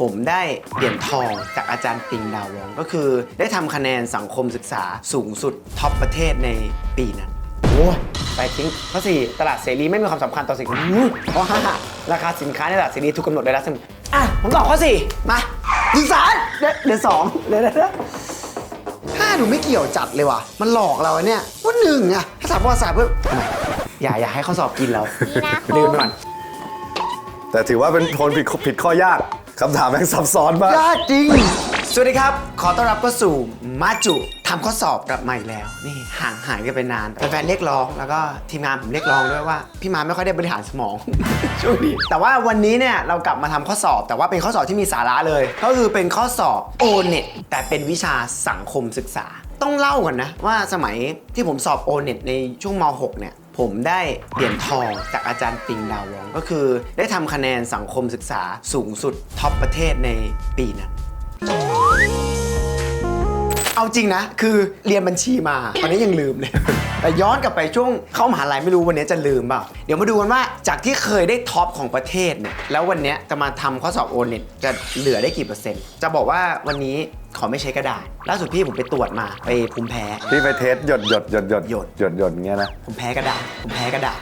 ผมได้เหรียญทองจากอาจารย์ปิงดาวงก็คือ ได้ทำคะแนนสังคมศึกษาสูงสุดท็อปประเทศในปีนั้นโอ้ยไปทิ้งข้อสี่ตลาดเสรีไม่มีความสำคัญต่อสิ่งนี้ข้อห้าราคาสินค้าในตลาดเสรีถูกกำหนดโดยรัฐสมุอะผมตอบข้อสี่มาดิสารเดี๋ยวเดี๋ยวสองเดี๋ยวเดี๋ยวเดี๋ยวห้าดูไม่เกี่ยวจัดเลยว่ะ มันหลอกเราอะเนี่ยว่าหนึ่งอะถ้าถามประวัติศาสตร์เพิ่มทำไมอย่าอย่าให้เขาสอบกินเรามีนาคมลืมไปก่อนแต่ถือว่าเป็นคนผิดผิดข้อยาก คำถามแม่งซับซ้อนมาก ยากจริง สวัสดีครับ ขอต้อนรับเข้าสู่มาจุทำข้อสอบกลับมาอีกแล้ว นี่ห่างหายกันไปนานแฟนๆเรียกร้อง แล้วก็ทีมงานผมเรียกร้องด้วยว่า พี่มาไม่ค่อยได้บริหารสมอง ช่วงนี้แต่ว่าวันนี้เนี่ยเรากลับมาทำข้อสอบ แต่ว่าเป็นข้อสอบที่มีสาระเลย ก็คือเป็นข้อสอบ o n e t แต่เป็นวิชาสังคมศึกษา ต้องเล่าก่อนนะว่าสมัยที่ผมสอบ o n e t ในช่วงม .6 เนี่ย ผมได้เหรียญทองจากอาจารย์ปิงดาววงก็คือ ได้ทำคะแนนสังคมศึกษาสูงสุดท็อปประเทศในปีนั้น เอาจริงนะ คือเรียนบัญชีมา ตอนนี้ยังลืมเลย แต่ย้อนกลับไปช่วงเข้ามหาลัยไม่รู้วันนี้จะลืมเปล่า เดี๋ยวมาดูกันว่าจากที่เคยได้ท็อปของประเทศเนี่ย แล้ววันนี้จะมาทำข้อสอบโอเน็ตจะเหลือได้กี่เปอร์เซ็นต์ จะบอกว่าวันนี้ขอไม่ใช้กระดาษ ล่าสุดพี่ผมไปตรวจมาไปภูมิแพ้ พี่ไปเทสหยดหยดหยดหยดหยด หยด หยดอย่างเงี้ยนะ ผมแพ้กระดาษ ผมแพ้กระดาษ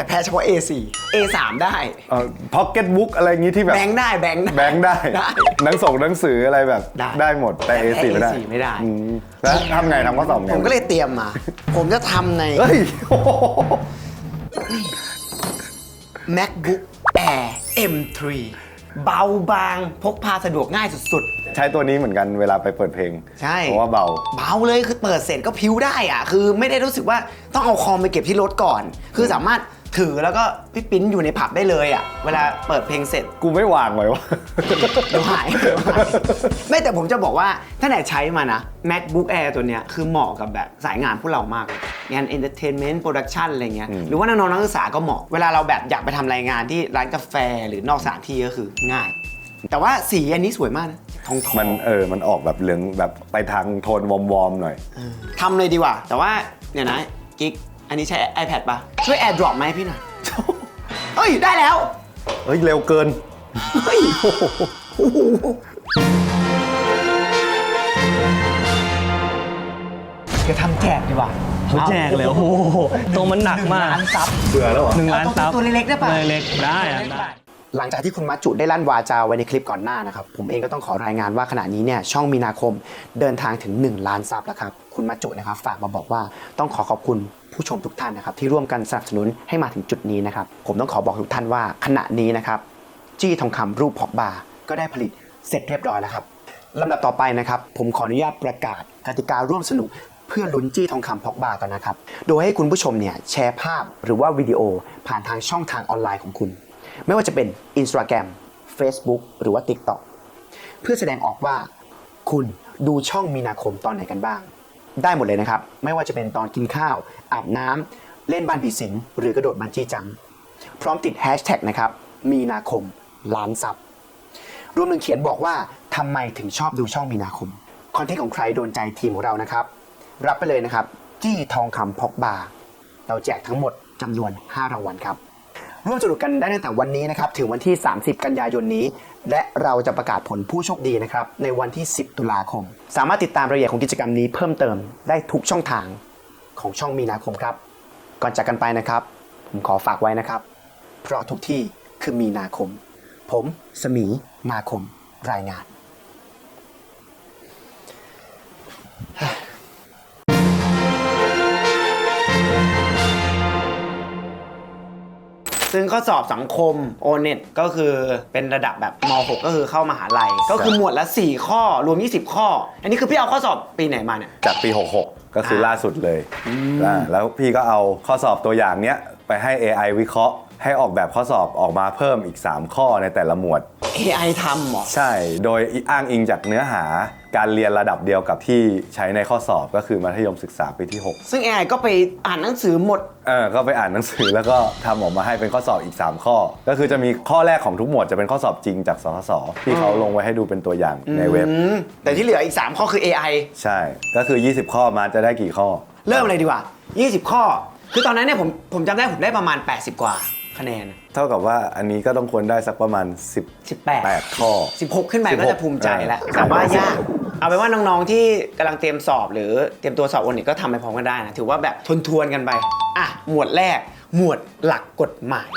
แต่แพ้เฉพาะ A4 A3 ได้พ็อกเก็ตบุ๊กอะไรอย่างงี้ที่แบบแบงค์ได้แบงค์ได้แบงค์ได้ได้หนังส่งหนังสืออะไรแบบได้หมดแต่แต่ A4 ไม่ได้ A4 ไม่ได้อืมแล้วทำไงทำข้อสอบไงผมก็เลยเตรียมมา ผมจะทำในเฮ้ยโอ้โห MacBook Air M3 เบาบางพกพาสะดวกง่ายสุดใช้ตัวนี้เหมือนกันเวลาไปเปิดเพลง ใช่เพราะว่าเบาๆเบาเลยคือเปิดเสร็จก็พิ้วได้อะคือไม่ได้รู้สึกว่าต้องเอาคอมไปเก็บที่รถก่อน คือสามารถ ถือแล้วก็พี่ปิ้นอยู่ในผับได้เลยอะเวลาเปิดเพลงเสร็จกูไม่วางไว้วะเดี๋ยวหายเดี๋ยวหาย ไม่แต่ผมจะบอกว่าถ้าไหนใช้มานะ MacBook Air ตัวเนี้ยคือเหมาะกับแบบสายงานพวกเรามากเลยงาน Entertainment Production อะไรเงี้ยอืม หรือว่าน้องๆนักศึกษาก็เหมาะ เวลาเราแบบอยากไปทำรายงานที่ร้านกาแฟหรือนอกสถานที่ก็คือง่าย แต่ว่าสีอันนี้สวยมากนะทองทอง มันเออ มันออกแบบเหลืองแบบไปทางโทนวอมๆหน่อย ทำเลยดีกว่า แต่ว่าเนี่ยนะกิ๊ก อันนี้ใช้ iPad ปะช่วย AirDrop มาให้พี่หน่อย เอ้ย ได้แล้ว เฮ้ย เร็วเกิน เฮ้ยโอ้โหจะทำแจกดีกว่าเขาแจกเลยโอ้โหตัวมันหนักมาก ล้านซับ เบื่อแล้วเหรอ หนึ่งล้านซับตัวเล็กๆได้ปะเล็กๆได้อะได้ หลังจากที่คุณมัจจุได้ลั่นวาจาไว้ในคลิปก่อนหน้านะครับ ผมเองก็ต้องขอรายงานว่าขณะนี้เนี่ยช่องมีนาคมเดินทางถึง 1 ล้านซับแล้วครับ คุณมัจจุนะครับ ฝากมาบอกว่าต้องขอขอบคุณ ผู้ชมทุกท่านนะครับที่ร่วมกันสนับสนุนให้มาถึงจุดนี้นะครับ ผมต้องขอบอกทุกท่านว่าขณะนี้นะครับ จี้ทองคำรูปพอกบาก็ได้ผลิตเสร็จเรียบร้อยแล้วครับลำดับต่อไปนะครับ ผมขออนุญาตประกาศกติการ่วมสนุกเพื่อลุ้นจี้ทองคำพอกบากันนะครับ โดยให้คุณผู้ชมเนี่ยแชร์ภาพหรือว่าวิดีโอผ่านทางช่องทางออนไลน์ของคุณ ไม่ว่าจะเป็น Instagram Facebook หรือว่า TikTok เพื่อแสดงออกว่าคุณดูช่องมีนาคมตอนไหนกันบ้าง ได้หมดเลยนะครับ ไม่ว่าจะเป็นตอนกินข้าว อาบน้ำเล่นบ้านผีสิง หรือกระโดดบันจี้จัมพร้อมติดแฮชแท็กนะครับ มีนาคมล้านซับรวมถึงเขียนบอกว่าทำไมถึงชอบดูช่องมีนาคม คอนเทนต์ของใครโดนใจทีมของเรานะครับ รับไปเลยนะครับ จี้ทองคำพกบาร์เราแจกทั้งหมดจำนวน5รางวัลครับร่วมสนุกกันได้ตั้งแต่วันนี้นะครับถึงวันที่ 30 กันยายนนี้ และเราจะประกาศผลผู้โชคดีนะครับในวันที่ 10 ตุลาคม สามารถติดตามรายละเอียดของกิจกรรมนี้เพิ่มเติมได้ทุกช่องทางของช่องมีนาคมครับ ก่อนจากกันไปนะครับ ผมขอฝากไว้นะครับ เพราะทุกที่คือมีนาคม ผมสมีนาคมรายงาน ซึ่งข้อสอบสังคม o n e t ก็คือเป็นระดับแบบม .6 ก็คือเข้ามหาลัย ก็คือหมวดละ 4 ข้อรวม 20 ข้อ อันนี้คือพี่เอาข้อสอบปีไหนมาเนี่ย จากปี 66 ก็คืออ่าล่าสุดเลยอ่าแล้วพี่ก็เอาข้อสอบตัวอย่างเนี้ยไปให้ AI วิเคราะห์ ให้ออกแบบข้อสอบออกมาเพิ่มอีก 3 ข้อในแต่ละหมวด AI ทำเหรอ ใช่ โดยอ้างอิงจากเนื้อหา การเรียนระดับเดียวกับที่ใช้ในข้อสอบก็คือมัธยมศึกษาปีที่6ซึ่ง AI ก็ไปอ่านหนังสือหมดเออก็ไปอ่านหนังสือแล้วก็ทำออกมาให้เป็นข้อสอบอีก 3 ข้อ ก็คือจะมีข้อแรกของทุกหมวดจะเป็นข้อสอบจริงจากสสสที่เขาลงไว้ให้ดูเป็นตัวอย่างในเว็บ อืม แต่ที่เหลืออีก 3 ข้อคือ AI ใช่ ก็คือ 20 ข้อมาจะได้กี่ข้อ เริ่มเลยดีกว่า 20 ข้อ คือตอนนั้นเนี่ยผมผมจำได้ผมได้ประมาณ 80 กว่า คะแนน เท่ากับว่าอันนี้ก็ต้องควรได้สักประมาณ 18 18 ข้อ 16 ขึ้นไปก็จะภูมิใจแล้ว16แต่ว่ายากเอาเป็นว่าน้องๆที่กำลังเตรียมสอบหรือเตรียมตัวสอบวันนี้ก็ทำไปพร้อมกันได้นะ ถือว่าแบบทวนๆกันไป อะ หมวดแรก หมวดหลักกฎหมาย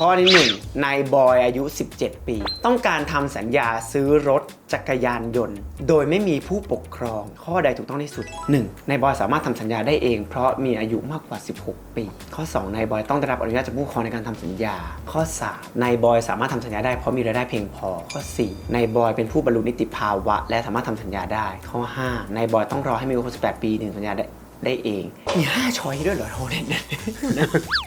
ข้อที่หนึ่งนายบอยอายุ 17 ปี ต้องการทำสัญญาซื้อรถจักรยานยนต์ โดยไม่มีผู้ปกครอง ข้อใดถูกต้องที่สุด 1. นายบอยสามารถทำสัญญาได้เอง เพราะมีอายุมากกว่า 16 ปี ข้อ 2. นายบอยต้องได้รับอนุญาตจากผู้ปกครองในการทำสัญญา ข้อ 3. นายบอยสามารถทำสัญญาได้เพราะมีรายได้เพียงพอ ข้อ 4. นายบอยเป็นผู้บรรลุนิติภาวะ และสามารถทำสัญญาได้ ข้อ 5. นายบอยต้องรอให้มีอายุ18 ปีถึงสัญญาได้ได้เอง มี 5ช้อยด้วยเหรอโทเน็ต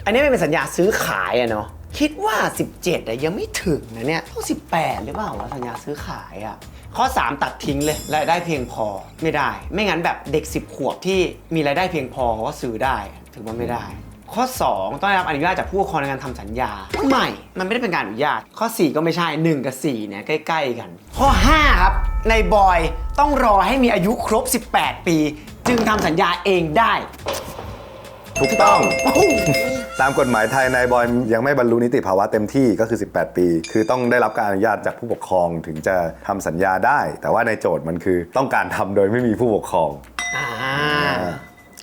อันนี้ไม่เป็นสัญญาซื้อขายอะเนาะ คิดว่า 17อะยังไม่ถึงนะเนี่ยต้อง18 หรือเปล่าวะสัญญาซื้อขายอะข้อ 3 ตัดทิ้งเลยรายได้เพียงพอไม่ได้ ไม่งั้นแบบเด็ก 10 ขวบที่มีรายได้เพียงพอก็ซื้อได้ถือว่าไม่ได้ ข้อ 2 ต้องได้รับอนุญาตจากผู้ปกครองในการทำสัญญาไม่ มันไม่ได้เป็นการอนุญาต ข้อ 4 ก็ไม่ใช่ 1 กับ4เนี่ยใกล้ ๆ กัน ข้อ 5 ครับในบอยต้องรอให้มีอายุครบ 18 ปี จึงทำสัญญาเองได้ ถูกต้องโอ้โหตามกฎหมายไทยนายบอยยังไม่บรรลุนิติภาวะเต็มที่ก็คือ 18 ปี คือต้องได้รับการอนุญาตจากผู้ปกครองถึงจะทำสัญญาได้ แต่ว่าในโจทย์มันคือต้องการทำโดยไม่มีผู้ปกครอง อ่า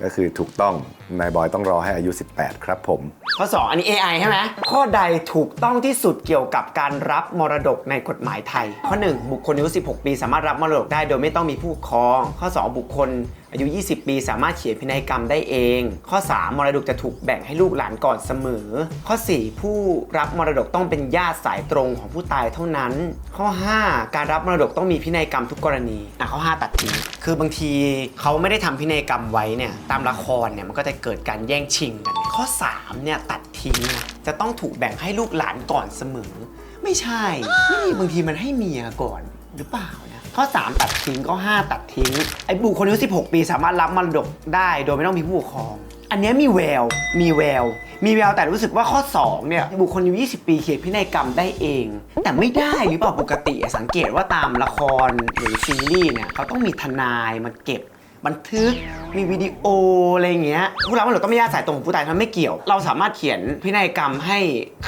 ก็คือถูกต้องนายบอยต้องรอให้อายุ 18 ครับผม ข้อ2อันนี้ AI ใช่ไหมข้อใดถูกต้องที่สุดเกี่ยวกับการรับมรดกในกฎหมายไทย ข้อ 1 บุคคลอายุ16 ปีสามารถรับมรดกได้โดยไม่ต้องมีผู้ปกครอง ข้อ 2 บุคคล อายุ 20 ปี สามารถเขียนพินัยกรรมได้เอง ข้อ 3 มรดกจะถูกแบ่งให้ลูกหลานก่อนเสมอ ข้อ 4 ผู้รับมรดกต้องเป็นญาติสายตรงของผู้ตายเท่านั้น ข้อ 5 การรับมรดกต้องมีพินัยกรรมทุกกรณีอะข้อ 5 ตัดทิ้งคือบางทีเขาไม่ได้ทำพินัยกรรมไว้เนี่ยตามละครเนี่ยมันก็จะเกิดการแย่งชิงกันข้อ 3 เนี่ยตัดทิ้งนะจะต้องถูกแบ่งให้ลูกหลานก่อนเสมอ ไม่ใช่ไม่บางทีมันให้เมียก่อนหรือเปล่านะ ข้อ 3 ตัดทิ้งข้อ5ตัดทิ้ง ไอ้บุคคลอายุ16 ปี สามารถรับมรดกได้โดยไม่ต้องมีผู้ปกครอง อันนี้มีแวว มีแวว มีแววแต่รู้สึกว่าข้อ 2 เนี่ย บุคคลอายุ20 ปีเขียนพินัยกรรมได้เอง แต่ไม่ได้หรือเปล่าปกติสังเกตว่าตามละครหรือซีรีส์เนี่ยเขาต้องมีทนายมาเก็บบันทึกมีวิดีโออะไรเงี้ยผู้รับมรดกต้องไม่ญาติสายตรงของผู้ตายมันไม่เกี่ยว เราสามารถเขียนพินัยกรรมให้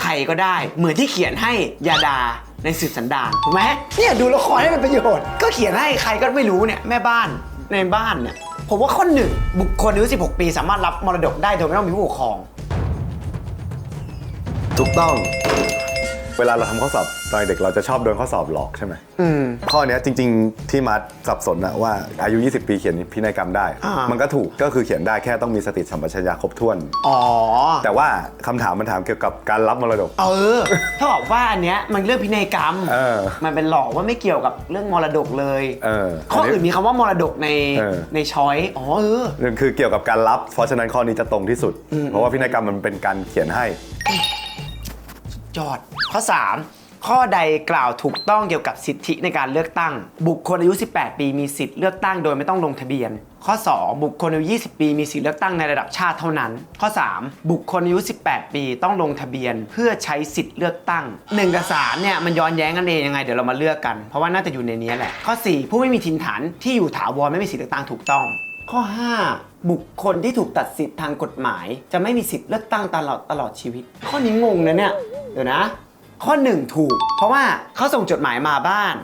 ใครก็ได้ เหมือนที่เขียนให้ยาดา ในสืบสันดานถูกไหมเนี่ยดูละครให้เป็นประโยชน์ ก็เขียนให้ใครก็ไม่รู้เนี่ยแม่บ้านในบ้านเนี่ยผมว่าข้อหนึ่งบุคคลอายุ 16 ปีสามารถรับมรดกได้โดยไม่ต้องมีผู้ปกครอง ถูกต้อง เวลาเราทำข้อสอบตอนเด็กเราจะชอบโดนข้อสอบหลอกใช่ไหมอืม ข้อเนี้ยจริง ๆ ที่มาสับสนนะว่าอายุ 20 ปีเขียนพินัยกรรมได้ อ่ามั มันก็ถูกก็คือเขียนได้แค่ต้องมีสติสัมปชัญญะครบถ้วน อ๋อ แต่ว่าคำถามมันถามเกี่ยวกับการรับมรดก เออ ถ้าบอกว่าอันเนี้ยมันเรื่องพินัยกรรม เออมันเป็นหลอกว่าไม่เกี่ยวกับเรื่องมรดกเลยเออข้ออื่นมีคำว่ามรดกในเออ ในช้อยอ๋อเออนั่นคือเกี่ยวกับการรับ เพราะฉะนั้นข้อนี้จะตรงที่สุด เพราะว่าพินัยกรรมมันเป็นการเขียนให้ จอด ข้อ 3 ข้อใดกล่าวถูกต้องเกี่ยวกับสิทธิในการเลือกตั้ง บุคคลอายุ 18 ปีมีสิทธิเลือกตั้งโดยไม่ต้องลงทะเบียน ข้อ 2 บุคคลอายุ 20 ปีมีสิทธิเลือกตั้งในระดับชาติเท่านั้น ข้อ 3 บุคคลอายุ 18 ปีต้องลงทะเบียนเพื่อใช้สิทธิเลือกตั้ง1กับ3เนี่ยมันย้อนแย้งกันเองยังไงเดี๋ยวเรามาเลือกกันเพราะว่าน่าจะอยู่ในนี้แหละ ข้อ 4 ผู้ไม่มีถิ่นฐานที่อยู่ถาวรไม่มีสิทธิเลือกตั้งถูกต้องข้อ 5 บุคคลที่ถูกตัดสิทธิ์ทางกฎหมาย จะไม่มีสิทธิ์เลือกตั้งตลอดตลอดชีวิต ข้อนี้งงนะเนี่ย เดี๋ยวนะ ข้อ 1 ถูก เพราะว่าเขาส่งจดหมายมาบ้าน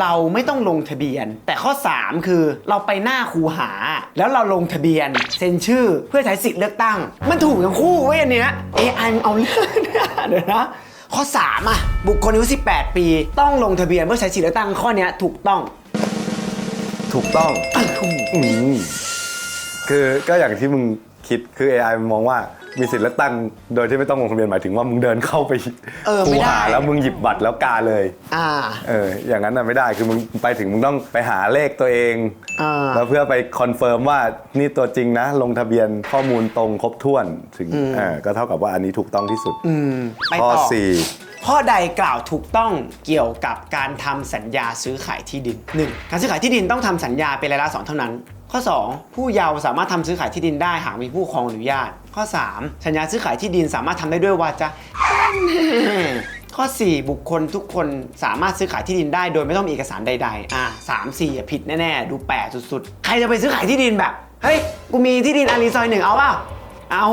เราไม่ต้องลงทะเบียน แต่ข้อ 3 คือเราไปหน้าคูหา แล้วเราลงทะเบียน เซ็นชื่อเพื่อใช้สิทธิ์เลือกตั้ง มันถูกทั้งคู่เว้ยอันเนี้ย AI มันเอาเรื่องเนี่ยเดี๋ยวนะข้อ 3 อะ บุคคลอายุ18 ปี ต้องลงทะเบียนเพื่อใช้สิทธิ์เลือกตั้งข้อเนี้ยถูกต้อง ถูกต้องอ้าวถูกอืมคือก็อย่างที่มึง คิดคือ AI มันมองว่ามีสิทธิ์เลือกตั้งโดยที่ไม่ต้องลงทะเบียนหมายถึงว่ามึงเดินเข้าไปเออไม่ได้คูหาแล้วมึงหยิบบัตรแล้วกาเลยอ่า เอออย่างนั้นน่ะไม่ได้คือมึงไปถึงมึงต้องไปหาเลขตัวเองอ่า แล้วเพื่อไปคอนเฟิร์มว่านี่ตัวจริงนะ ลงทะเบียนข้อมูลตรงครบถ้วนถึงเออก็เท่ากับว่าอันนี้ถูกต้องที่สุดอืมไปข้อต่อสี่ ข้อใดกล่าวถูกต้องเกี่ยวกับการทำสัญญาซื้อขายที่ดิน 1. การซื้อขายที่ดินต้องทำสัญญาเป็นรายละสองเท่านั้น ข้อ 2. ผู้เยาว์สามารถทำซื้อขายที่ดินได้หากมีผู้ครองอนุญาต ข้อ 3. สัญญาซื้อขายที่ดินสามารถทำได้ด้วยวาจาข้อ 4 บุคคลทุกคนสามารถซื้อขายที่ดินได้โดยไม่ต้องมีเอกสารใดๆ อะสามสี่ผิดแน่ๆ ดูแปลกสุดๆ ใครจะไปซื้อขายที่ดินแบบ เฮ้ย กูมีที่ดินอารีซอยหนึ่งเอาเปล่าเอา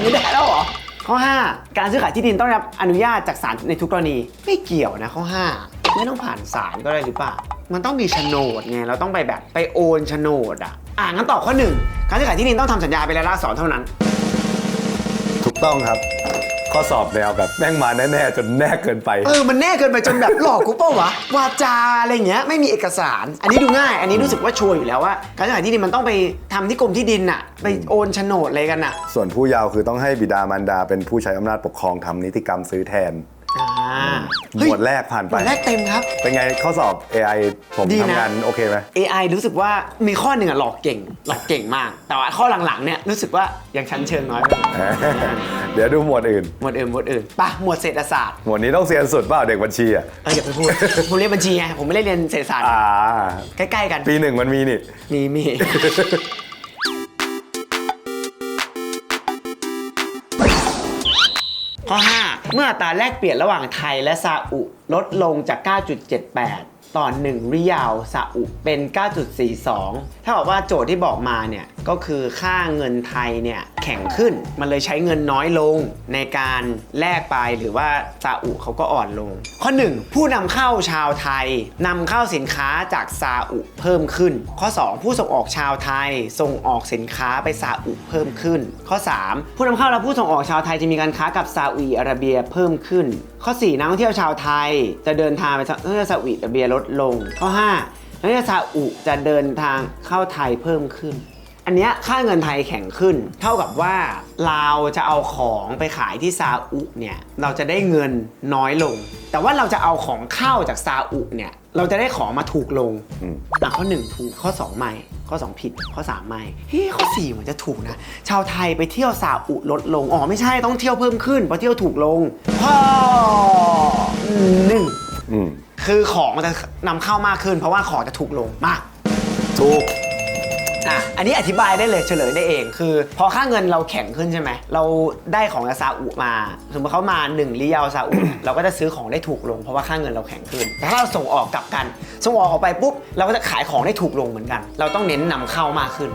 ไม่ได้แล้วเหรอข้อ 5 การซื้อขายที่ดินต้องรับอนุญาตจากศาลในทุกกรณี ไม่เกี่ยวนะข้อ 5 ไม่ต้องผ่านศาลก็ได้หรือเปล่า มันต้องมีโฉนดไงเราต้องไปแบบไปโอนโฉนดอะอ่างั้นตอบข้อ1การซื้อขายที่ดินต้องทำสัญญาเป็นรายลักษณ์อักษรเท่านั้น ถูกต้องครับ ข้อสอบแนวแบบแม่งมาแน่ๆจนแน่เกินไป เออ มันแน่เกินไปจนแบบหลอกกูเปล่าวะวาจาอะไรเงี้ยไม่มีเอกสาร อันนี้ดูง่าย อันนี้รู้สึกว่าชัวร์อยู่แล้วว่าการซื้อขายที่ดินมันต้องไปทำที่กรมที่ดินอะไปโอนโฉนดอะไรกันอะส่วนผู้เยาว์คือต้องให้บิดามารดาเป็นผู้ใช้อำนาจปกครองทำนิติกรรมซื้อแทนอ่า หมวดแรกผ่านหไปมวดแรกเต็มครับ เป็นไงข้อสอบ AI ผมดีนะ ทำงานโอเคไหม AI รู้สึกว่ามีข้อหนึ่งอะหลอกเก่ง หลอกเก่งมาก แต่ว่าข้อหลังๆเนี่ยรู้สึกว่ายังชั้นเชิงน้อยไปเดี๋ยวดูหมวดอื่น หมวดอื่นหมวดอื่นปะหมวดเศรษฐศาสตร์หมวดนี้ต้องเซียนสุดเปล่าเด็กบัญชีอะ เอออย่าไปพูด ผมเรียนบัญชีไงผมไม่ได้เรียนเศรษฐศาสตร์ อ่า ใกล้ๆกัน ปีหนึ่งมันมีนี่ มีมี ข้อ5 เมื่ออัตราแลกเปลี่ยนระหว่างไทยและซาอุลดลงจาก 9.78 ต่อ 1 ริยาลซาอุเป็น 9.42 ถ้าบอกว่าโจทย์ที่บอกมาเนี่ย ก็คือค่าเงินไทยเนี่ยแข็งขึ้น มันเลยใช้เงินน้อยลงในการแลกไปหรือว่าซาอุเขาก็อ่อนลง ข้อ 1 ผู้นำเข้าชาวไทยนำเข้าสินค้าจากซาอุเพิ่มขึ้น ข้อ 2 ผู้ส่งออกชาวไทยส่งออกสินค้าไปซาอุเพิ่มขึ้น ข้อ 3 ผู้นำเข้าและผู้ส่งออกชาวไทยจะมีการค้ากับซาอุดิอาระเบียเพิ่มขึ้น ข้อ 4 นักท่องเที่ยวชาวไทย จะเดินทางไปท่องเที่ยวซาอุดิอาระเบียลดลง ข้อ 5นักท่องเที่ยวซาอุจะเดินทางเข้าไทยเพิ่มขึ้น อันเนี้ยค่าเงินไทยแข็งขึ้น เท่ากับว่าเราจะเอาของไปขายที่ซาอุเนี่ยเราจะได้เงินน้อยลง แต่ว่าเราจะเอาของเข้าจากซาอุเนี่ยเราจะได้ของมาถูกลงอืม อะข้อ 1 ถูกข้อ 2 ไม่ ข้อ 2 ผิดข้อ 3 ไม่เฮ้ยข้อ4เหมือนจะถูกนะ ชาวไทยไปเที่ยวซาอุลดลง อ๋อไม่ใช่ต้องเที่ยวเพิ่มขึ้นเพราะเที่ยวถูกลง ข้อหนึ่งอืมคือของมันจะนำเข้ามากขึ้น เพราะว่าของจะถูกลงมากถูก อะอันนี้อธิบายได้เลยเฉลยได้เอง คือ พอค่าเงินเราแข็งขึ้นใช่ไหมเราได้ของจากซาอุมา สมมติเขามา1ริยาลซาอุเราก็จะซื้อของได้ถูกลงเพราะว่าค่าเงินเราแข็งขึ้น แต่ถ้าเราส่งออกกลับกัน ส่งออกออกไปปุ๊บเราก็จะขายของได้ถูกลงเหมือนกัน เราต้องเน้นนำเข้ามากขึ้น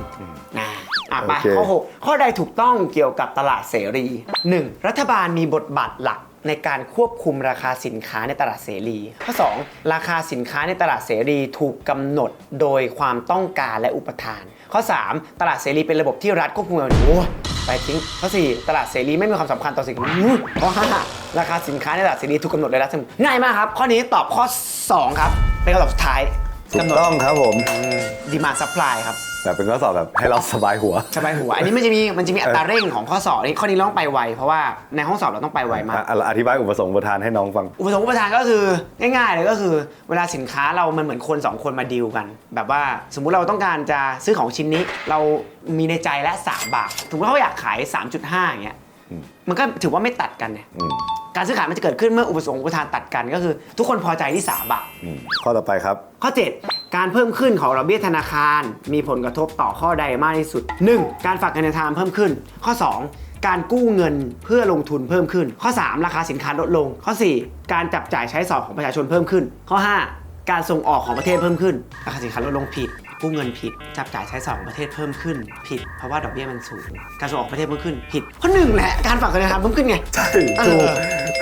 นะอะไปโอเคข้อ6ข้อใดถูกต้องเกี่ยวกับตลาดเสรี 1. รัฐบาลมีบทบาทหลัก ในการควบคุมราคาสินค้าในตลาดเสรี ข้อ 2 ราคาสินค้าในตลาดเสรีถูกกำหนดโดยความต้องการและอุปทาน ข้อ 3 ตลาดเสรีเป็นระบบที่รัฐควบคุมโอ้ไปทิ้งข้อ 4 ตลาดเสรีไม่มีความสำคัญต่อสิ่งนี้ข้อ5ราคาสินค้าในตลาดเสรีถูกกำหนดโดยรัฐง่ายมากครับ ข้อนี้ตอบข้อ 2 ครับ เป็นคำตอบสุดท้ายถูกต้องครับผมดีมาซัพพลายครับ แต่เป็นข้อสอบแบบให้เราสบายหัว สบายหัว อันนี้มันจะมีมันจะมีอัตราเร่งของข้อสอบนี่ข้อนี้เราต้องไปไวเพราะว่าในห้องสอบเราต้องไปไวมากอะอธิบายอุปสงค์อุปทานให้น้องฟัง อุปสงค์อุปทานก็คือง่ายๆเลยก็คือ เวลาสินค้าเรามันเหมือนคนสองคนมาดีลกัน แบบว่าสมมุติเราต้องการจะซื้อของชิ้นนี้ เรามีในใจและ 3 บาทถึงว่าเขาอยากขาย 3.5อย่างเงี้ยอื มมันก็ถือว่าไม่ตัดกันเนี่ยอืมการซื้อขายมันจะเกิดขึ้นเมื่ออุปสงค์อุปทานตัดกันก็คือ ทุกคนพอใจที่3บาทอืมข้อต่อไปครับ ข้อ 7 การเพิ่มขึ้นของดอกเบี้ยธนาคาร มีผลกระทบต่อข้อใดมากที่สุด 1. การฝากเงินในธนาคารเพิ่มขึ้น ข้อ 2การกู้เงินเพื่อลงทุนเพิ่มขึ้น ข้อ 3 ราคาสินค้าลดลง ข้อ 4 การจับจ่ายใช้สอยของประชาชนเพิ่มขึ้น ข้อ 5 การส่งออกของประเทศเพิ่มขึ้น ราคาสินค้าลดลงผิด กู้เงินผิด จับจ่ายใช้สอยของประเทศเพิ่มขึ้น ผิดเพราะว่าดอกเบี้ยมันสูง การส่งออกประเทศเพิ่มขึ้น ผิดข้อหนึ่งแหละการฝากเงินในธนาคารเพิ่มขึ้นไง ใช่เออถูก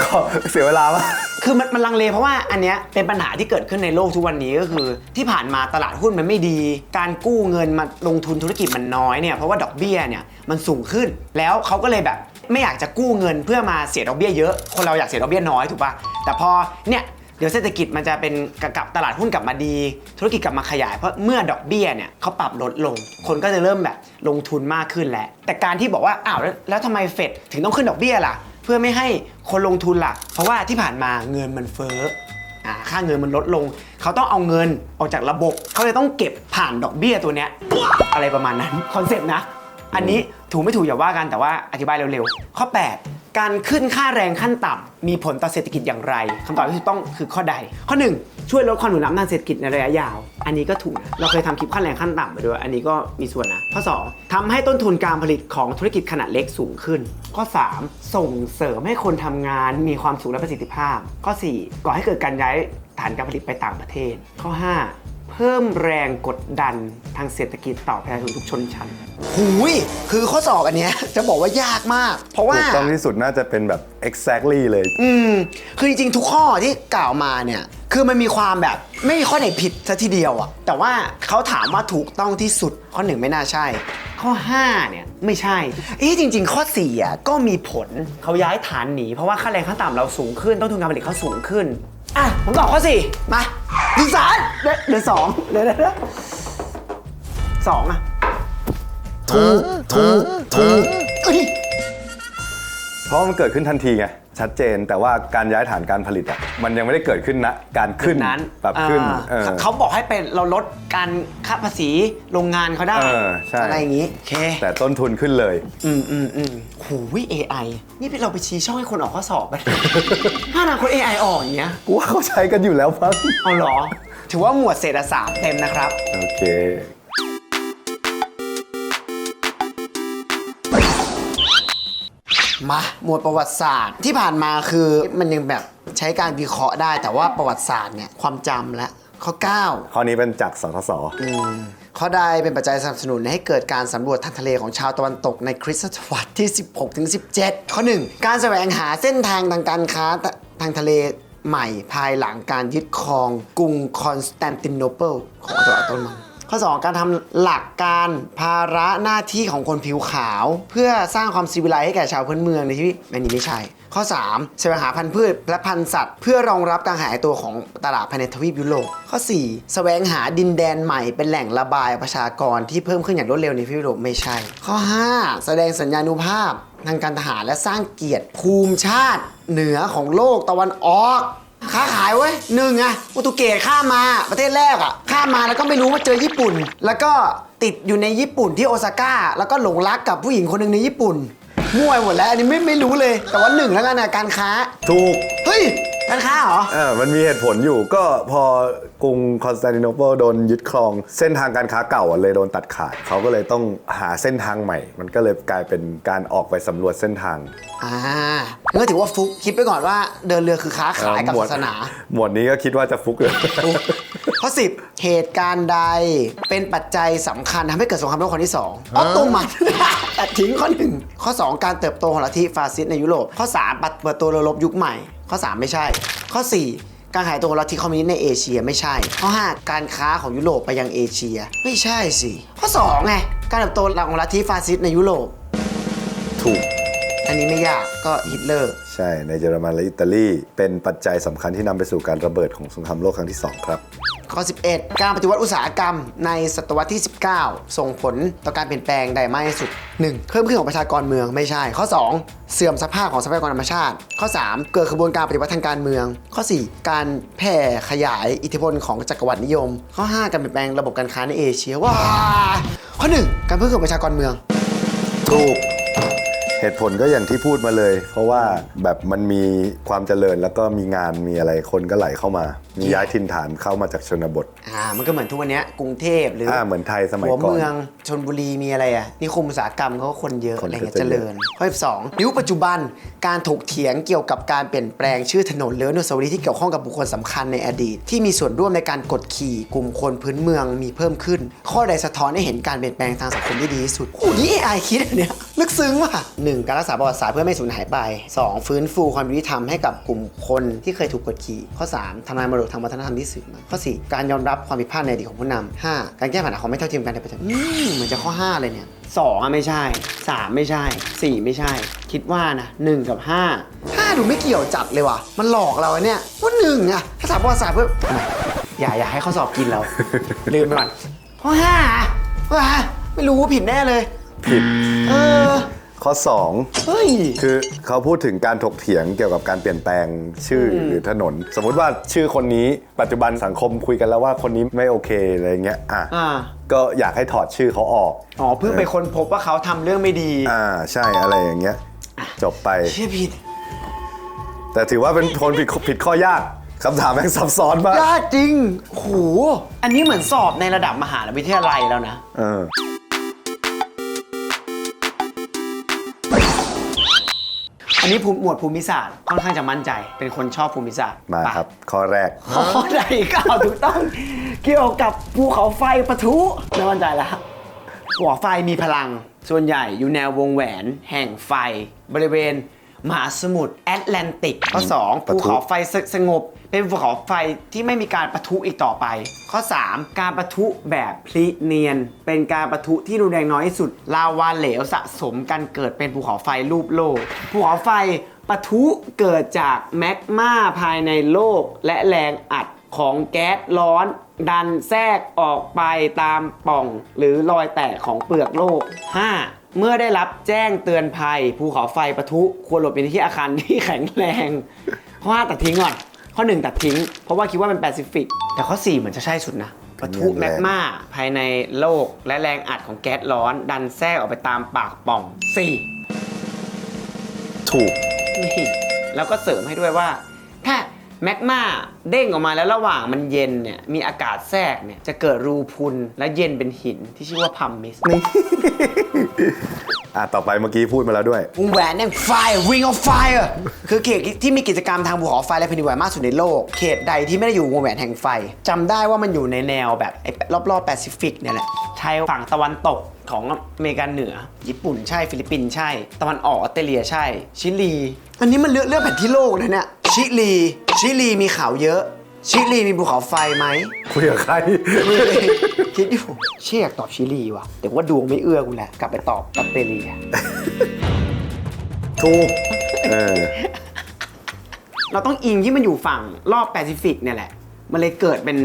ก็เสียเวลาปะคือมันมันลังเลเพราะว่าอันเนี้ยเป็นปัญหาที่เกิดขึ้นในโลกทุกวันนี้ก็คือ ที่ผ่านมาตลาดหุ้นมันไม่ดี การกู้เงินมาลงทุนธุรกิจมันน้อยเนี่ยเพราะว่าดอกเบี้ยเนี่ยมันสูงขึ้น แล้วเขาก็เลยแบบไม่อยากจะกู้เงินเพื่อมาเสียดอกเบี้ยเยอะ คนเราอยากเสียดอกเบี้ยน้อยถูกปะแต่พอเนี่ย เดี๋ยวเศรษฐกิจมันจะเป็นกับตลาดหุ้นกลับมาดี ธุรกิจกลับมาขยายเพราะเมื่อดอกเบี้ยเนี่ยเขาปรับลดลง คนก็จะเริ่มแบบลงทุนมากขึ้นแหล้วแต่การที่บอกว่าอ้าวแล้วทำไมเฟดถึงต้องขึ้นดอกเบี้ยล่ะ เพื่อไม่ให้คนลงทุนล่ะ เพราะว่าที่ผ่านมาเงินมันเฟ้ออ่าค่าเงินมันลดลง เขาต้องเอาเงินออกจากระบบ เขาเลยต้องเก็บผ่านดอกเบี้ยตัวเนี้ยอะไรประมาณนั้นคอนเซปต์นะ อันนี้ถูกไม่ถูกอย่าว่ากันแต่ว่าอธิบายเร็วๆ ข้อ 8 การขึ้นค่าแรงขั้นต่ำมีผลต่อเศรษฐกิจอย่างไรคำตอบที่ถูกต้องคือข้อใด ข้อ 1 ช่วยลดความหลื่อมล้ำทางเศรษฐกิจในระยะยาว อันนี้ก็ถูกนะเราเคยทำคลิปค่าแรงขั้นต่ำไปด้วย อันนี้ก็มีส่วนนะ ข้อ 2ทำให้ต้นทุนการผลิตของธุรกิจขนาดเล็กสูงขึ้น ข้อ 3 ส่งเสริมให้คนทำงานมีความสุขและประสิทธิภาพ ข้อ 4 ก่อให้เกิดการย้ายฐานการผลิตไปต่างประเทศ ข้อ 5 พิ่มแรงกดดันทางเศรษฐกิจต่อประชาชนทุกชนชั้น หูย คือข้อสอบอันเนี้ยจะบอกว่ายากมาก เพราะว่า ถูกต้องที่สุดน่าจะเป็นแบบ exactly เลย อืม คือจริงๆ ทุกข้อที่กล่าวมาเนี่ย คือมันมีความแบบไม่มีข้อไหนผิดซะทีเดียวอะแต่ว่าเขาถามว่าถูกต้องที่สุดข้อหนึ่งไม่น่าใช่ ข้อ 5 เนี่ย ไม่ใช่ เอ๊ะจริง ๆ ข้อ4อะก็มีผลเขาย้ายฐานหนี เพราะว่าค่าแรงขั้นต่ำเราสูงขึ้น ต้นทุนการผลิตเขาสูงขึ้น อะ ผมตอบข้อ4มาดิสานเดี๋ยวเดี๋ยวสองเดี๋ยวเดี๋ยวเดี๋ยวสองอะถูกถูกถูกเอ้ย เพราะมันเกิดขึ้นทันทีไง ชัดเจนแต่ว่าการย้ายฐานการผลิตอะมันยังไม่ได้เกิดขึ้นนะการขึ้นนั้นปรับขึ้นอ่าเออ เขาบอกให้เป็นเราลดการค่าภาษีโรงงานเขาได้เออใช่ อะไรอย่างนี้โอเค แต่ต้นทุนขึ้นเลย อืมอืมอืมหูวิ AI นี่เป็นเราไปชี้ช่องให้คนออกข้อสอบไป ถ้าอนาคต AI ออกอย่างเงี้ย กูว่าเขาใช้กันอยู่แล้วมั้งเอาเหรอ ถือว่าหมวดเศรษฐศาสตร์เต็มนะครับ โอเค มาหมวดประวัติศาสตร์ที่ผ่านมาคือมันยังแบบใช้การวิเคราะห์ได้ แต่ว่าประวัติศาสตร์เนี่ยความจำและข้อ 9 ข้อนี้เป็นจากสทศข้อใดเป็นปัจจัยสนับสนุนให้เกิดการสำรวจทางทะเลของชาวตะวันตกในคริสตศตวรรษที่ 16ถึง17 ข้อ 1 การแสวงหาเส้นทางทางการค้าทางทะเลใหม่ภายหลังการยึดครองกรุงคอนสแตนติโนเปิลของอัตราต้นมัน ข้อ 2 การทำหลักการภาระหน้าที่ของคนผิวขาว เพื่อสร้างความซีวิไลซ์ให้แก่ชาวพื้นเมืองในที่อันนี้ไม่ใช่ ข้อ3แสวงหาพันธุ์พืชและพันธุ์สัตว์ เพื่อรองรับการหายตัวของตลาดภายในทวีปยุโรปข้อ 4 แสวงหาดินแดนใหม่เป็นแหล่งระบายประชากรที่เพิ่มขึ้นอย่างรวดเร็วในทวีปยุโรปไม่ใช่ ข้อ 5 แสดงสัญญานุภาพทางการทหารและสร้างเกียรติภูมิชาติ เหนือของโลกตะวันออก ค้าขายเว้ยหนึ่งอะโปรตุเกสข้ามมาประเทศแรกอะข้ามมาแล้วก็ไม่รู้ว่าเจอญี่ปุ่น แล้วก็ติดอยู่ในญี่ปุ่นที่โอซาก้า แล้วก็หลงรักกับผู้หญิงคนหนึ่งในญี่ปุ่นมั่วหมดแล้วอันนี้ไม่ไม่รู้เลย แต่ว่าหนึ่งแล้วกันนะการค้า ถูก เฮ้ยการค้าเหรอเออมันมีเหตุผลอยู่ก็พอ กรุงคอนสแตนติโนเปิลโดนยึดครอง เส้นทางการค้าเก่าอะเลยโดนตัดขาด เขาก็เลยต้องหาเส้นทางใหม่ มันก็เลยกลายเป็นการออกไปสำรวจเส้นทาง อ่างั้นก็ถือว่าฟุกคิดไปก่อนว่าเดินเรือคือค้าขายกับหมวดศาสนา หมวดนี้ก็คิดว่าจะฟุกเลยข้อ10เหตุการณ์ใดเป็นปัจจัยสำคัญทำให้เกิดสงครามโลกครั้งที่2ออตโตมัน ตัดทิ้งข้อ1ข้อ2การเติบโตของลัทธิฟาสซิสต์ในยุโรปข้อ3ปัดเปิดตัวเรือรบยุคใหม่ ข้อ3ไม่ใช่ ข้อ4 การหายตัวของลัทธิคอมมิวนิสต์ในเอเชียไม่ใช่ ข้อ 5 การค้าของยุโรปไปยังเอเชีย ไม่ใช่สิ ข้อ2ไงการเติบโตของลัทธิฟาสซิสต์ในยุโรป ถูก อันนี้ไม่ยากก็ฮิตเลอร์ ใช่ในเยอรมันและอิตาลีเป็นปัจจัยสำคัญที่นำไปสู่การระเบิดของสงครามโลกครั้งที่ 2 ครับ ข้อ 11 การปฏิวัติอุตสาหกรรมในศตวรรษที่ 19 ส่งผลต่อการเปลี่ยนแปลงใดมากที่สุด 1. เพิ่มขึ้นของประชากรเมืองไม่ใช่ ข้อ 2 เสื่อมสภาพของทรัพยากรธรรมชาติ ข้อ 3 เกิดขบวนการปฏิวัติทางการเมือง ข้อ 4 การแผ่ขยายอิทธิพลของจักรวรรดินิยม ข้อ 5 การเปลี่ยนแปลงระบบการค้าในเอเชียว้าข้อ 1 การเพิ่มขึ้นของประชากรเมืองถูก เหตุผลก็อย่างที่พูดมาเลย เพราะว่าแบบมันมีความเจริญแล้วก็มีงานมีอะไรคนก็ไหลเข้ามา มีย้ายถิ่นฐานเข้ามาจากชนบท อ่ามันก็เหมือนทุกวันเนี้ยกรุงเทพหรืออ่าเหมือนไทยสมัยหัวก่อนเมืองชนบุรีมีอะไรอะนิคมอุตสาหกรรมเขาก็คนเยอะคนอะไรก็เงี้ยจะเจริญข้อที่สองในยุคปัจจุบันการถกเถียงเกี่ยวกับการเปลี่ยนแปลงชื่อถนนหรืออนุสาวรีย์ที่เกี่ยวข้องกับบุคคลสำคัญในอดีต ที่มีส่วนร่วมในการกดขี่กลุ่มคนพื้นเมืองมีเพิ่มขึ้น ข้อใดสะท้อนให้เห็นการเปลี่ยนแปลงทางสังคมที่ดีที่สุดโอ้นี่ AI คิดอันเนี้ยลึกซึ้งว่ะหนึ่งการรักษาประวัติศาสตร์เพื่อไม่สูญหายไปสองฟื้นฟูความยุติธรรมให้กับกลุ่มคนที่เคยถูกกดขี่ข้อสามทำลายมรดกทางวัฒนธรรมที่สืบมาข้อสี่การยอมรับความผิดพลาดในอดีตของผู้นำห้าการแก้ปัญหาความไม่เท่าเทียมกันในประเทศอืมเหมือนจะข้อ 5 เลยเนี่ยสองอะไม่ใช่สามไม่ใช่สี่ไม่ใช่ คิดว่านะหนึ่งกับห้าห้าดูไม่เกี่ยวจัดเลยว่ะ มันหลอกเราอะเนี่ยว่าหนึ่งอะภาษาประวัติศาสตร์เพื่อไม่อย่าอย่าให้เขาสอบกินเรา ลืมไปก่อนข้อห้าว่าไม่รู้ผิดแน่เลย ผิด เออ ข้อเฮ้ย2คือเขาพูดถึงการถกเถียงเกี่ยวกับการเปลี่ยนแปลงชื่ออหรือถนน สมมุติว่าชื่อคนนี้ปัจจุบันสังคมคุยกันแล้วว่าคนนี้ไม่โอเคอะไรเงี้ยอะอ่า ก็อยากให้ถอดชื่อเขาออกอ๋อ เพิ่งไปค้นพบว่าเขาทำเรื่องไม่ดีอ่าใช่อะไรอย่างเงี้ย จบไป เชื่อผิด แต่ถือว่าเป็นคนผิดผิดข้อยากคำถามแม่งซับซ้อนมากยากจริงโหอันนี้เหมือนสอบในระดับมหาวิทยาลัยแล้วนะ เออ อันนี้ภูมิหมวดภูมิศาสตร์ค่อนข้างจะมั่นใจ เป็นคนชอบภูมิศาสตร์มาไปครับ ข้อแรก ข้อใดก็เอาถูกต้อง เกี่ยวกับภูเขาไฟปะทุไม่มั่นใจแล้วภูเขาไฟมีพลัง ส่วนใหญ่อยู่แนววงแหวน แห่งไฟ บริเวณ มหาสมุทรแอตแลนติก ข้อ 2 ปะทุ ภูเขาไฟสสงบ เป็นภูเขาไฟที่ไม่มีการปะทุอีกต่อไป ข้อ 3 การปะทุแบบพลิเนียน เป็นการปะทุที่รุนแรงน้อยที่สุด ลาวาเหลวสะสมกันเกิดเป็นภูเขาไฟรูปโลก ภูเขาไฟปะทุเกิดจากแมกมาภายในโลกและแรงอัดของแก๊สร้อน ดันแทรกออกไปตามปล่อง หรือรอยแตกของเปลือกโลก 5. เมื่อได้รับแจ้งเตือนภัยภูเขาไฟปะทุควรหลบไปที่อาคารที่แข็งแรง ข้อ5ตัดทิ้งก่อน ข้อ1ตัดทิ้ง เพราะว่าคิดว่าเป็นแปซิฟิก แต่ข้อ4เหมือนจะใช่สุดนะปะทุเป็นแรงแมกมาภายในโลกและแรงอัดของแก๊สร้อน ดันแทรกออกไปตามปากปล่อง 4. ถูก นี่แล้วก็เสริมให้ด้วยว่าถ้า แมกมาเด้งออกมาแล้วระหว่างมันเย็นเนี่ยมีอากาศแทรกเนี่ยจะเกิดรูพุนและเย็นเป็นหินที่ชื่อว่าพัมมิสอะต่อไปเมื่อกี้พูดมาแล้วด้วย วงแหวนแห่งไฟ Ring of Fire คือเขตที่มีกิจกรรมทางภูเขาไฟและแผ่นดินไหวมากสุดในโลก เขตใดที่ไม่ได้อยู่วงแหวนแห่งไฟจำได้ว่ามันอยู่ในแนวแบบไอ้รอบๆแปซิฟิกเนี่ยแหละชายฝั่งตะวันตกของอเมริกาเหนือ ญี่ปุ่นใช่ฟิลิปปินส์ใช่ ตะวันออกออสเตรเลียใช่ ชิลี อันนี้มันเลือกเลือกแผนที่โลกนะเนี่ย ชิลี ชิลีมีเขาเยอะ ชิลีมีภูเขาไฟไหม คุยกับใครคิดอยู่เชี่ยอยากตอบชิลีว่ะแต่ว่าดวงไม่เอื้อกูแหละกลับไปตอบออสเตรเลีย ถูก เออ เราต้องอิงที่มันอยู่ฝั่งรอบแปซิฟิกเนี่ยแหละ มันเลยเกิดเป็น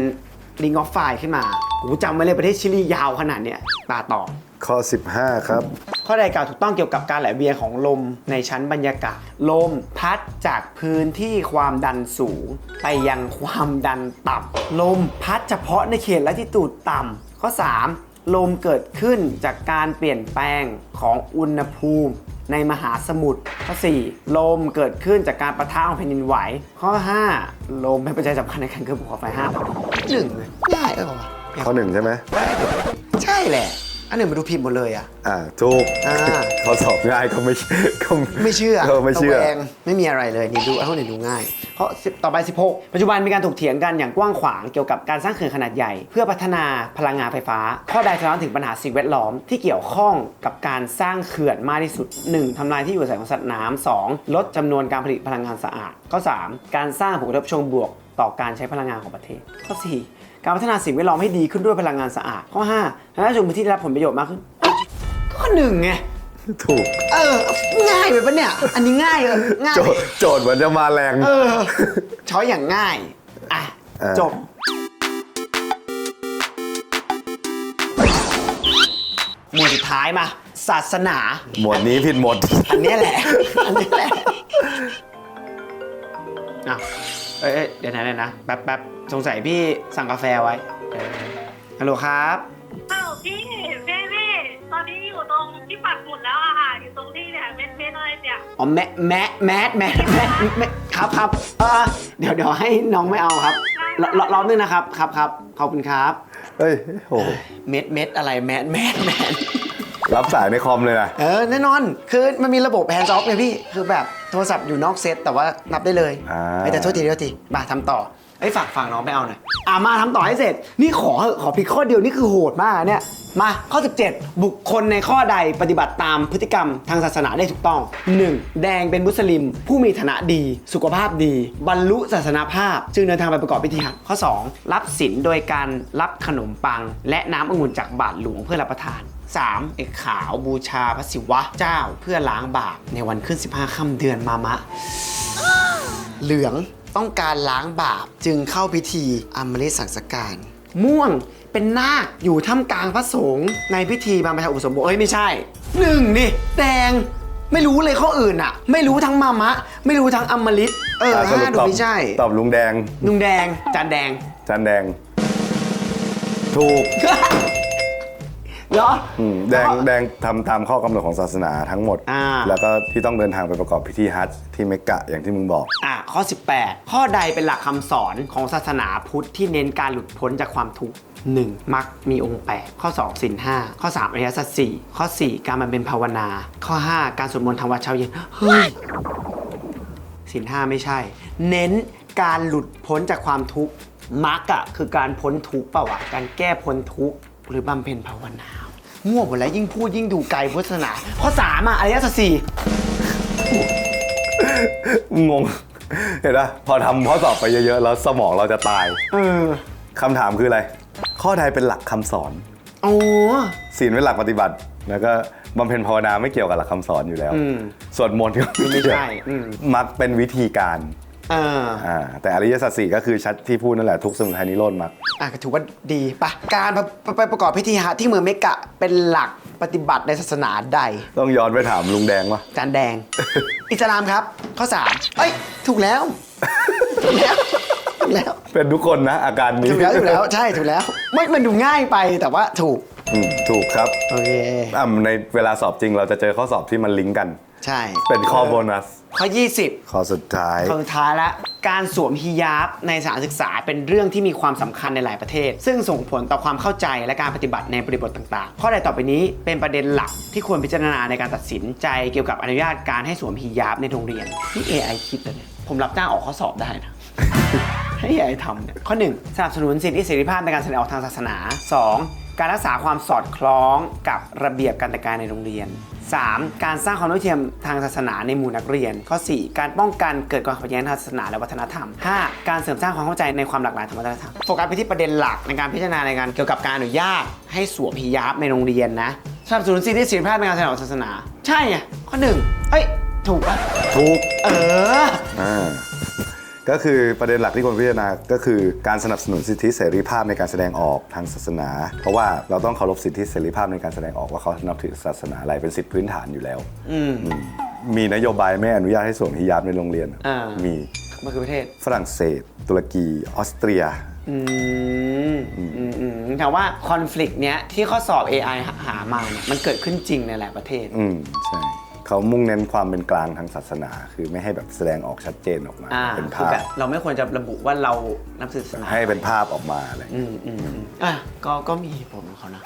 ริงออฟไฟขึ้นมาผมจำไว้เลยประเทศชิลียาวขนาดเนี้ยตาต่อ ข้อ 15 ครับ ข้อใดกล่าวถูกต้องเกี่ยวกับการไหลเวียนของลมในชั้นบรรยากาศ ลมพัดจากพื้นที่ความดันสูง ไปยังความดันต่ำลมพัดเฉพาะในเขตละทิตูดต่ำข้อ 3 ลมเกิดขึ้นจากการเปลี่ยนแปลงของอุณหภูมิในมหาสมุทรข้อ 4 ลมเกิดขึ้นจากการประทะของแผ่นดินไหว ข้อ 5 ลมเป็นปัจจัยสำคัญในการเกิดภูเขาไฟห้าหนึ่งเลยง่ายเออวะข้อหนึ่งใช่ไหม ใช่แหละ อันหนึ่งมาดูผิดหมดเลยอะอ่าถูกอ่าข้อสอบง่ายก็ไม่ก็ไม่เชื่อเออไม่เชื่อ ระแวงไม่มีอะไรเลยนี่ดูเอาไหนดูง่าย เพราะ10ต่อไป 16 ปัจจุบันมีการถกเถียงกันอย่างกว้างขวางเกี่ยวกับการสร้างเขื่อนขนาดใหญ่ เพื่อพัฒนาพลังงานไฟฟ้า ข้อใดสะท้อนถึงปัญหาสิ่งแวดล้อมที่เกี่ยวข้องกับการสร้างเขื่อนมากที่สุด 1. ทำลายที่อยู่อาศัยของสัตว์น้ำ 2. ลดจำนวนการผลิตพลังงานสะอาด ข้อ 3. การสร้างผลกระทบเชิงบวก ต่อการใช้พลังงานของประเทศ ข้อ 4 การพัฒนาสิ่งแวดล้อมให้ดีขึ้นด้วยพลังงานสะอาด ข้อ5ทำให้ชุมชนที่ได้รับผลประโยชน์มากขึ้นอะข้อหนึ่งไงถูก เออ ง่ายไปปะเนี่ย อันนี้ง่ายเออง่ายโจทย์โจทย์มันจะมาแรง เออ ช้อยอย่างง่าย อะ เออ จบ หมวดสุดท้ายมา ศาสนา หมวดนี้ผิดหมด อันเนี้ยแหละ อันเนี้ยแหละอะเอ้ยเอ้ยเดี๋ยวนะเดี๋ยวนะ แป๊บแป๊บ สงสัยพี่สั่งกาแฟไว้เออฮัลโหลครับ อ้าวพี่พี่พี่ตอนนี้อยู่ตรงที่ปักหมุดแล้วอะค่ะ อยู่ตรงที่เนี่ยเม็ดเม็ดอะไรเนี่ยอ๋อแมแมแมสแมสแมสแมสครับครับเออเดี๋ยวเดี๋ยวให้น้องไม่เอาครับรอรอรอบนึงนะครับครับครับขอบคุณครับ เฮ้ยโอ้โหเม็ดเม็ดอะไรแมสแมสแมสรับสายในคอมเลยนะ เออแน่นอน คือมันมีระบบแฮนด์ o อฟไงพี่ คือแบบโทรศัพท์อยู่นอกเซตแต่ว่านับได้เลยอ่าเอ้ยแต่โทษทีโทษทีมาทำต่อ ไอ้ยฝากฝากน้องไปเอาหน่อยอ่ามาทำต่อให้เสร็จ นี่ขอขอผิดข้อเดียวนี่คือโหดมากเนี่ย มาข้อ 17 บุคคลในข้อใดปฏิบัติตามพฤติกรรมทางศาสนาได้ถูกต้อง 1. แดงเป็นมุสลิม ผู้มีฐานะดี สุขภาพดี บรรลุศาสนาภาพ จึงเดินทางไปประกอบพิธีฮัจญ์ข้อ 2. รับศีลโดยการรับขนมปัง และน้ำองุ่นจากบาทหลวงเพื่อรับประทาน 3. เอกขาวบูชาพระศิวะเจ้าเพื่อล้างบาปในวันขึ้น 15ค่ำเดือนมามะ เหลือง ต้องการล้างบาป จึงเข้าพิธีอมฤตสังสการ ม่วงเป็นนาคอยู่ท่ามกลางพระสงฆ์ในพิธีบรรพชาอุปสมบทเอ้ยไม่ใช่หนึ่งนี่แดงไม่รู้เลยข้ออื่นอะ ไม่รู้ทั้งมามะ ไม่รู้ทั้งอมฤตเอออะสรุห้าปดูตอบไม่ใช่ตอบลุงแดงนุ่งแดงจานแดงจานแดง ถูก เหรอ อืมแดงแดงทำตามข้อกำหนดของศาสนาทั้งหมด อ่า แล้วก็ที่ต้องเดินทางไปประกอบพิธีฮัจญ์ที่เมกะอย่างที่มึงบอก อะข้อ 18 ข้อใดเป็นหลักคำสอนของศาสนาพุทธที่เน้นการหลุดพ้นจากความทุกข์ 1. มักมีองค์ 8 ข้อ2สิน5ข้อ 3อริยสัจ4ข้อ 4 การมันเป็นภาวนา ข้อ 5 การสวดมนต์ทำวัดเช้าเย็น เฮ้ยสิน5ไม่ใช่ เน้นการหลุดพ้นจากความทุกข์มักอะคือการพ้นทุกข์เปล่าวะการแก้พ้นทุกข์หรือบำเพ็ญภาวนา มั่วหมดแล้วยิ่งพูดยิ่งดูไกลพุทธศาสนา ข้อ3อะอริยสัจสี่งง เห็นปะพอทำข้อสอบไปเยอะๆ แล้วสมองเราจะตายเออคำถามคืออะไร ข้อใดเป็นหลักคำสอน โอ้ศีลเป็นหลักปฏิบัติ แล้วก็บำเพ็ญภาวนาไม่เกี่ยวกับหลักคำสอนอยู่แล้ว อืม สวดมนต์ก็ไม่ใช่อืม มักเป็นวิธีการเอออ่าแต่อริยสัจสี่ก็คือชัดที่พูดนั่นแหละทุกสมุทัยนิโรธมักอะก็ถือว่าดีปะการไปไปประกอบพิธีฮะที่เมืองเมกะเป็นหลักปฏิบัติในศาสนาใดต้องย้อนไปถามลุงแดงว่าจานแดง อิสลามครับ ข้อ3เอ้ย ถูกแล้วถูกแล้วถูกแล้ว เป็นทุกคนนะอาการนี้ถูกแล้วถูกแล้วใช่ถูกแล้ว ไม่มันดูง่ายไปแต่ว่าถูกอืมถูกครับโอเคอ่าในเวลาสอบจริงเราจะเจอข้อสอบที่มันลิงก์กัน ใช่ เป็นข้อโบนัส ข้อ 20 ข้อสุดท้าย ข้อสุดท้ายละ การสวมฮิญาบในสถานศึกษาเป็นเรื่องที่มีความสำคัญในหลายประเทศ ซึ่งส่งผลต่อความเข้าใจและการปฏิบัติในบริบทต่างๆ ข้อใดต่อไปนี้เป็นประเด็นหลักที่ควรพิจารณาในการตัดสินใจเกี่ยวกับอนุญาตการให้สวมฮิญาบในโรงเรียนนี่ AI คิดเลยเนี่ยผมรับจ้างออกข้อสอบได้นะ ให้ AI ทำเนี่ยข้อ 1 สนับสนุนสิทธิเสรีภาพในการแสดงออกทางศาสนา 2. การรักษาความสอดคล้องกับระเบียบการแต่งกายในโรงเรียน 3. การสร้างความเท่าเทียมทางศาสนาในหมู่นักเรียน ข้อ 4 การป้องกันเกิดความขัดแย้งทางศาสนาและวัฒนธรรม 5. การเสริมสร้างความเข้าใจในความหลากหลายทางวัฒนธรรมโฟกัสไปที่ประเด็นหลักในการพิจารณาในการเกี่ยวกับการอนุญาต ให้สวมฮิญาบในโรงเรียนนะสนับสนุนสิทธิเสรีภาพในการแสดงออกศาสนา ใช่ไงข้อหนึ่งเอ้ยถูกปะถูก เออ อ่า ก็คือประเด็นหลักที่ควรพิจารณาก็คือการสนับสนุนสิทธิเสรีภาพในการแสดงออกทางศาสนา เพราะว่าเราต้องเคารพสิทธิเสรีภาพในการแสดงออกว่าเขานับถือศาสนาอะไรเป็นสิทธิพื้นฐานอยู่แล้ว อืมอืมมีนโยบายไม่อนุญาตให้สวมฮิญาบในโรงเรียน อ่ามี มีมันคือประเทศ ฝรั่งเศส ตุรกี ออสเตรีย อืมอืมอืมแต่ว่าคอน FLICT เนี้ยที่ข้อสอบ AI หาหามาเนี่ยมันเกิดขึ้นจริงในหลายประเทศ อืมใช่ เขามุ่งเน้นความเป็นกลางทางศาสนา คือไม่ให้แบบแสดงออกชัดเจนออกมา อ่าเป็นคือภาพแบบเราไม่ควรจะระบุว่าเรานับถือศาสนาให้เป็นภาพออกมาอะไรอืมอืมอืมอะก็ก็มีเหตุผลของเขานะ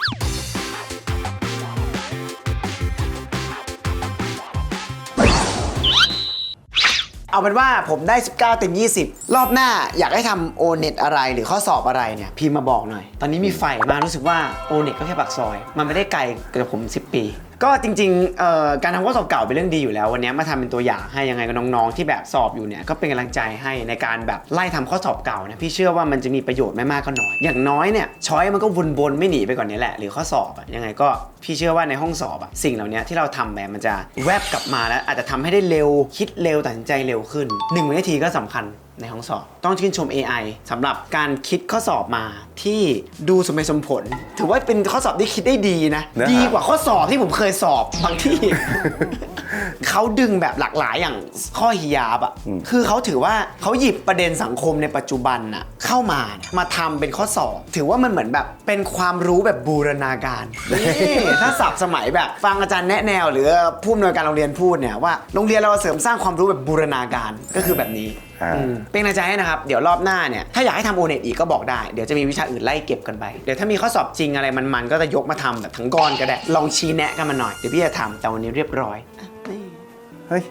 เอาเป็นว่าผมได้ 19 เต็ม 20 รอบหน้าอยากให้ทำโอเน็ตอะไรหรือข้อสอบอะไรเนี่ยพิมพ์มาบอกหน่อย ตอนนี้มีไฟมารู้สึกว่าโอเน็ตก็แค่ปากซอย มันไม่ได้ไกลกับผม 10 ปี ก็จริงๆการทำข้อสอบเก่าเป็นเรื่องดีอยู่แล้ววันนี้มาทำเป็นตัวอย่างให้ยังไงกับน้องๆ ที่แบบสอบอยู่เนี่ยก็เป็นกำลังใจให้ในการแบบไล่ทำข้อสอบเก่านะพี่เชื่อว่ามันจะมีประโยชน์ไม่มากก็น้อย อย่างน้อยเนี่ยช้อยมันก็วนๆไม่หนีไปก่อนนี้แหละ หรือข้อสอบอะยังไงก็พี่เชื่อว่าในห้องสอบอะสิ่งเหล่านี้ที่เราทำแบบมันจะแวบกลับมาแล้วอาจจะทำให้ได้เร็วคิดเร็วตัดสินใจเร็วขึ้นหนึ่งวินาทีก็สำคัญ ในห้องสอบ ต้องชื่นชม AI สำหรับการคิดข้อสอบมาที่ดูสมเหตุสมผล ถือว่าเป็นข้อสอบที่คิดได้ดีนะนะดีกว่าข้อสอบที่ผมเคยสอบบางที่ เขาดึงแบบหลากหลายอย่างข้อฮิญาบอะคือเขาถือว่าเขาหยิบประเด็นสังคมในปัจจุบันน่ะเข้ามาเนี่ยมาทำเป็นข้อสอบ ถือว่ามันเหมือนแบบเป็นความรู้แบบบูรณาการนี่ถ้าศัพท์สมัยแบบฟังอาจารย์แนะแนว หรือผู้อำนวยการโรงเรียนพูดเนี่ยว่าโรงเรียนเราเสริมสร้างความรู้แบบบูรณาการก็คือแบบนี้ อ่าอืมเป็นกำลังใจให้นะครับ เดี๋ยวรอบหน้าเนี่ย ถ้าอยากให้ทำโอเน็ตอีกก็บอกได้ เดี๋ยวจะมีวิชาอื่นไล่เก็บกันไป เดี๋ยวถ้ามีข้อสอบจริงอะไรมันๆ ก็จะยกมาทำแบบทั้งก้อนก็ได้ ลองชี้แนะกันมาหน่อย เดี๋ยวพี่จะทำแต่วันนี้เรียบร้อยอะนี่เฮ้ย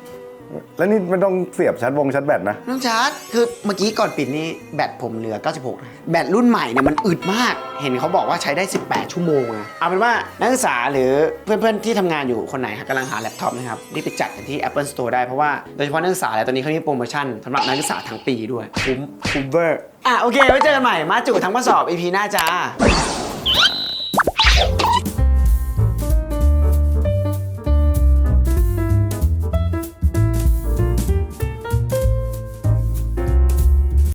แล้วนี่มันต้องเสียบชัดวงชัดแบตนะ น้องชาร์จคือเมื่อกี้ก่อนปิดนี่แบตผมเหลือ 96นะแบตรุ่นใหม่เนี่ยมันอึดมาก เห็นเขาบอกว่าใช้ได้ 18 ชั่วโมงนะเอาเป็นว่านักศึกษาหรือเพื่อนๆที่ทำงานอยู่คนไหนกำลังหาแล็ปท็อปนะครับรีบไปจัดกันที่ Apple Store ได้เพราะว่าโดยเฉพาะนักศึกษาแล้วตอนนี้เขามีโปรโมชั่นสำหรับนักศึกษาทั้งปีด้วยคุ้มคุ้มเวอร์อะโอเคไว้เจอกันใหม่มาจุทั้งข้อสอบ EP หน้าจ้า